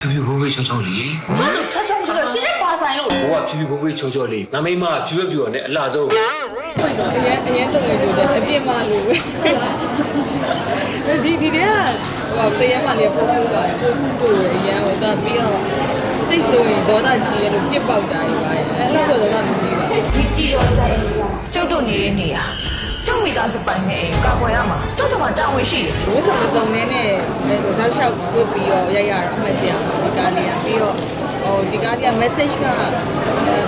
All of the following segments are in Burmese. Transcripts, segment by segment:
ဖြူဖြူခိုးခိုးချောချောလေးဘာလို့ချက်ချုံဆိုတော့ရှင်းနေပါဆိုင်လို့ဘိုးကဖြူဖြူခိုးခိုးချောချောလေးငါမိမကဖြူဖြူဖြူနဲ့အလှဆုံးအရင်အရင်တော့လေတို့တယ်အပြစ်မှလို့ပဲဒီဒီတည်းကဟိုတရမ်းမှလေးပို့ဆိုးပါတယ်ပို့တူတယ်အရင်ဟိုတော့ပြီးတော့စိတ်ဆိုရင်ဒေါသကြီးရဲ့လို့ပြစ်ပေါက်တာကြီးပါအဲ့လိုတော့ဒေါသမကြီးပါဘူးဒီကြည့်တော့ဆိုင်ကျုပ်တို့နေတဲ့နေရာ ကျုပ်မိသားစုပိုင်နဲ့အိမ်ကာကွယ်ရမှာကျုပ်တို့မှာတာဝန်ရှိတယ်ဝစ်စုံမစုံနဲ့နဲ့အဲဟိုတောက်လျှောက်ဝစ်ပြီးတော့ရိုက်ရတာအမှတ်ကြီးအောင်ဒီကားလေးကပြီးတော့ဟိုဒီကားလေးက message က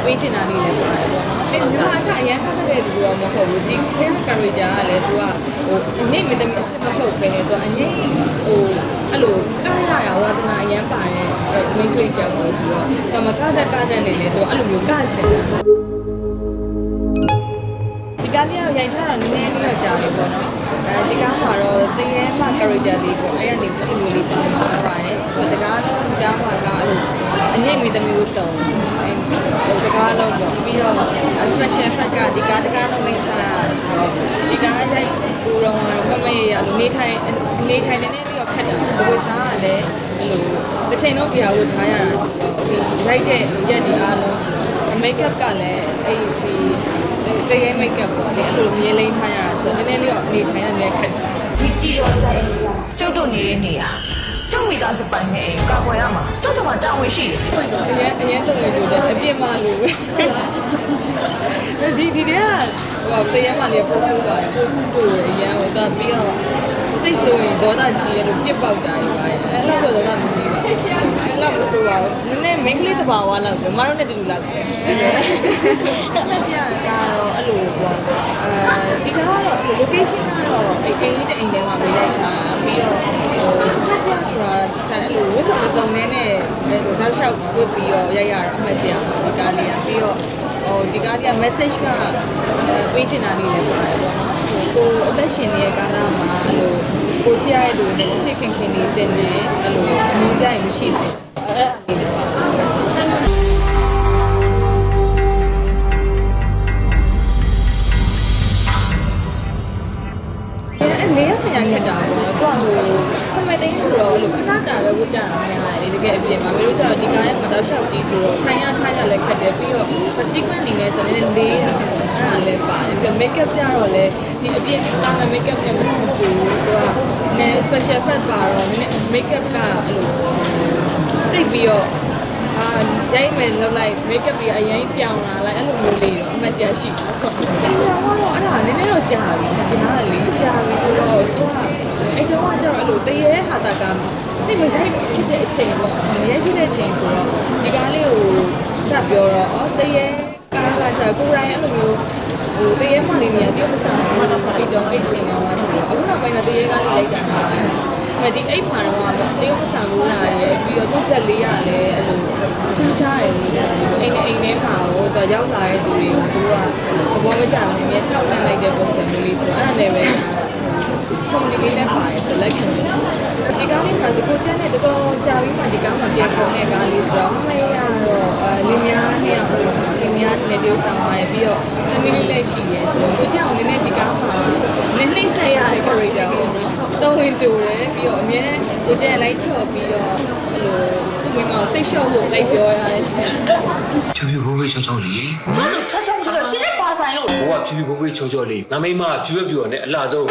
ပေးချင်တာလေးလည်းပါတယ်ပေါ့နော်အဲညီမကအရင်ခက်တဲ့လူတော့မဟုတ်ဘူးဒီ character ကလည်းသူကဟိုအငိမ့်မတဲ့ message မဟုတ်ဘဲနဲ့သူကအငိမ့်ဟိုအဲ့လိုကားရတာဝါသနာအရင်ပါတယ်အဲ main play ကြောက်လို့ဆိုတော့ဒါမှကားတဲ့ကားတဲ့နေလေသူအဲ့လိုမျိုးကချင်တယ် ဒီကားလေးကိုရိုက်ထားတာနည်းနည်းလေးတော့ကြာပြီပေါ့နော်အဲဒီကားမှာတော့တရေမှ character လေးပေါ့အဲ့ကနေပုံမျိုးလေးပုံမှာပါတယ်ဟိုတကားတော့ဒီကားမှာကအဲ့လိုအငိမ့်မီသမီးကိုစုံအဲ့ဟိုတကားတော့ပေါ့ပြီးတော့ special effect ကဒီကားတကားတော့မိထားတာဆိုတော့ဒီကားရိုက်ကိုတော့မမရရနေထိုင်နေထိုင်နေနေပြီးတော့ခက်တယ်ဘဝစားကလည်းအဲ့လိုတစ်ချိန်တော့ပြာကိုထားရတာဆိုတော့ဒီရိုက်တဲ့ရက်ဒီအားလုံးဆိုတော့ makeup ကလည်းအဲ့ဒီတကယ် makeup ပေါ့လေအဲ့လိုမြင်လိမ့်ထားရတာဆိုတော့နည်းနည်းလေးတော့နေထိုင်ရတဲ့ခက်တယ်ဒီကြည့်တော့ဆိုင်ကျုပ်တို့နေတဲ့နေရာကျုပ်မိသားစုပိုင်နဲ့အိမ်ကာကွယ်ရမှာကျုပ်တို့မှာတာဝန်ရှိတယ်အရင်အရင်တော့လေတို့တယ်အပြစ်မှလို့ပဲဒီဒီတည်းကဟိုတရမ်းမှလေးပို့ဆိုးပါတယ်ပို့တူတယ်အရင်ဟိုတော့ပြီးတော့စိတ်ဆိုရင်ဒေါသကြီးရဲ့လို့ပြစ်ပေါက်တာကြီးပါအဲ့လိုတော့ဒေါသမကြီး ပါအဲ့လိုမဆိုပါဘူးနည်းနည်း main ကလေးတစ်ပါးဝါလောက်ပဲမတို့နဲ့တူတူလောက်ပဲအဲ့ဒါတက်ကြတာတော့အဲ့လိုပေါ့အဲဒီကတော့အဲ့လို location ကတော့အိမ်အိမ်ကြီးတဲ့အိမ်ထဲမှာပဲရိုက်ထားပြီးတော့ဟိုဖတ်ကြဆိုတာအဲ့လိုဝစ်စုံမစုံနဲ့နဲ့အဲ့လိုတောက်လျှောက်ဝစ်ပြီးတော့ရိုက်ရတာအမှတ်ကြီးအောင်ဒီကားလေးကပြီးတော့ဟိုဒီကားလေးက message ကပေးချင်တာလေးလည်းပါတယ်ပေါ့နော်ဟိုကိုအသက်ရှင်နေတဲ့ကာလမှာအဲ့လိုကိုချစ်ရတဲ့လူတွေနဲ့ချစ်ခင်ခင်နေတင်နေအဲ့လိုအမှုတိုင်းမရှိသေးအဲ့ ဒါလေးလည်းပါ message အဲ့နေရခရခက်တာပေါ့နော်သူကဟိုခမဲသိန်းဆိုတော့လို့ခဏတာပဲဝတ်ကြတာများတယ်လေတကယ်အပြင်မှာမင်းတို့ကျတော့ဒီကားရဲ့မတော့လျှောက်ကြီးဆိုတော့ထိုင်ရထားရလည်းခက်တယ်ပြီးတော့ sequence အနေနဲ့ဆိုရင်လေးတာပေါ့အဲ့ဒါလည်းပါတယ်ပြီးတော့ makeup ကြတော့လေဒီအပြင်တာမ makeup နဲ့မတူဘူးသူကနည်း special effect ပါတော့နည်းနည်း makeup ကအဲ့လို တိတ်ပြီးတော့အာရိုက်မယ်လောက်လိုက် makeup ပြီးအရင်ပြောင်းလာလိုက်အဲ့လိုမျိုးလေးတော့အမှတ်တရရှိတယ်ဟုတ်။အဲ့တော့ကတော့အဲ့ဒါနည်းနည်းတော့ကြာပြီ။ဒီဟာကလေးကြာပြီဆိုတော့သူကအဲ့တော့ကကျတော့အဲ့လိုတရေဟာတာကတိမရိုက်ဖြစ်တဲ့အချိန်ပေါ့။မရိုက်ဖြစ်တဲ့အချိန်ဆိုတော့ဒီကားလေးကိုစပြောတော့အော်တရေကားကကျတော့ကိုယ်တိုင်အဲ့လိုမျိုးဟိုတရေမှလေးနေရတရုတ်မဆန်ဘူးမှတော့အဲ့တော့အဲ့ချိန်တော့ဆိုတော့အခုနောက်ပိုင်းမှာတရေကားလေးလိုက်တာဟာမဒီအိတ်မှာတော့တရုတ်မဆန်ဘူး လားရဲ့ပြီးတော့သူ့ဆက်လေးရလည်းအဲ့လိုထူးခြားတယ်လို့ထင်တယ်အိမ်နဲ့အိမ်ထဲမှာဟိုတော့ရောက်လာတဲ့သူတွေကိုသူကသဘောမကျဘူးနေမြေ6တန်းလိုက်တဲ့ပုံစံမျိုးလေးဆိုတော့အဲ့ဒါလည်းပဲကွန်မြူနီလေးနဲ့ပါတယ်ဆိုလက်ခံတယ်ဒီကားလေးမှာဒီကိုချမ်းနဲ့တော်တော်ကြာပြီးမှဒီကားမှာပြန်ဆောင်တဲ့ကားလေးဆိုတော့မရတော့အဲလင်းများနဲ့အောင်လင်းများနဲ့ပြောဆောင်ပါတယ်ပြီးတော့ family လည်းရှိရဲဆိုတော့ကိုကြောင်နည်းနည်းဒီကားမှာနည်းနည်းဆက်ရတဲ့ character ကို တော့ဝင်တူတယ်ပြီးတော့အမြဲကိုကျန်လိုက်ချော့ပြီးတော့အဲ့လိုသူ့မိမကိုစိတ်လျှော့ဖို့လိုက်ပြောရတယ်ဖြူဖြူခိုးခိုးချောချောလေးဘာလို့ချက်ချုံဆိုတော့ရှင်းနေပါ ဆိုင်လို့ဘိုးကဖြူဖြူခိုးခိုးချောချောလေးငါမိမကဖြူဖြူဖြူနဲ့အလှဆုံးအဲ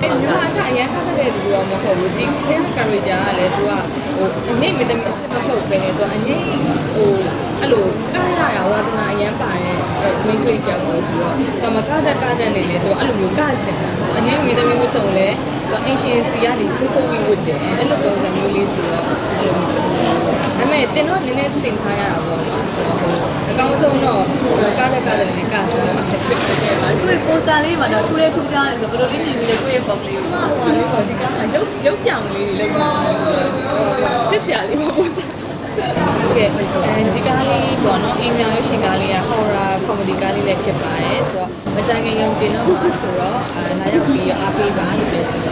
ညီမကအရင်ခက်တဲ့လူတော့မဟုတ်ဘူးဒီ character ကလည်းသူကဟိုအငိမ့်မတဲ့ message မဟုတ်ဘဲနဲ့သူကအငိမ့်ဟိုအဲ့လိုကားရတာဝါသနာအရင်ပါတယ်အဲ main play ကြောက်လို့ဆိုတော့ဒါမှကားတဲ့ကားတဲ့နေလေသူအဲ့လိုမျိုးကချင်တာအငိမ့်မတဲ့မျိုးစုံလဲသူအင်ရှင်စီကနေခိုးခိုးပြီးဝတ်တယ်အဲ့လိုပုံစံမျိုးလေးဆိုတော့အဲ့လိုမျိုးဒါပေမဲ့ တင်တော့နည်းနည်းတင်ထားရတာပေါ့နော်ဆိုတော့ဟိုအကောင်းဆုံးတော့ကားတဲ့ကားတဲ့နေကချင်တာဖြစ်ခဲ့ပါကိုယ်ပိုစတာလေးမှာတော့ထူးလေးထူးခြားတယ်ဆိုဘယ်လိုလေးမြင်ပြီးလဲကိုယ့်ရဲ့ပုံလေးကိုဟိုဟာလေးပေါ့ဒီကမှာရုပ်ရုပ်ပြောင်လေးတွေလောက်ပါချစ်စရာလေးမဟုတ်ဘူးကဲအဲဒီကားလေးပေါ့နော်အင်မြောင်ရုပ်ရှင်ကားလေးက horror comedy ကားလေးလည်းဖြစ်ပါတယ်ဆိုတော့မကြခင်ရုံတင်တော့မှာဆိုတော့အာလာရောက်ပြီးအားပေးပါလို့ပြောချင်တ